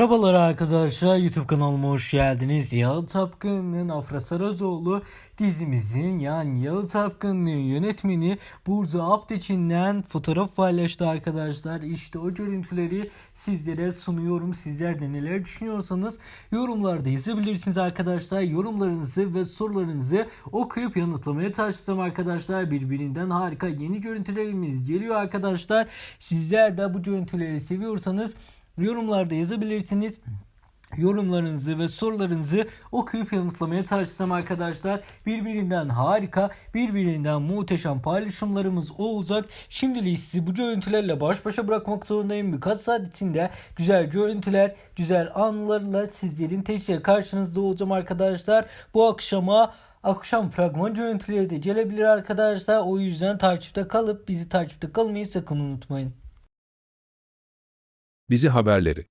Merhabalar arkadaşlar YouTube kanalıma hoş geldiniz. Yalı Tapkın'ın Afra Sarazoğlu dizimizin yani Yalı Tapkın'ın yönetmeni Burcu Apteç'inden fotoğraf paylaştı arkadaşlar. İşte o görüntüleri sizlere sunuyorum. Sizler de neler düşünüyorsanız yorumlarda yazabilirsiniz arkadaşlar. Yorumlarınızı ve sorularınızı okuyup yanıtlamaya çalışacağım arkadaşlar. Birbirinden harika yeni görüntülerimiz geliyor arkadaşlar. Sizler de bu görüntüleri seviyorsanız yorumlarda yazabilirsiniz. Yorumlarınızı ve sorularınızı okuyup yanıtlamaya çalışacağım arkadaşlar. Birbirinden harika, birbirinden muhteşem paylaşımlarımız olacak. Şimdilik sizi bu görüntülerle baş başa bırakmak zorundayım. Birkaç saat içinde güzel görüntüler, güzel anlarla sizlerin tekrar karşınızda olacağım arkadaşlar. Bu akşama akşam fragman görüntüleri de gelebilir arkadaşlar. O yüzden takipte kalıp bizi takipte kalmayı sakın unutmayın. Dizi haberleri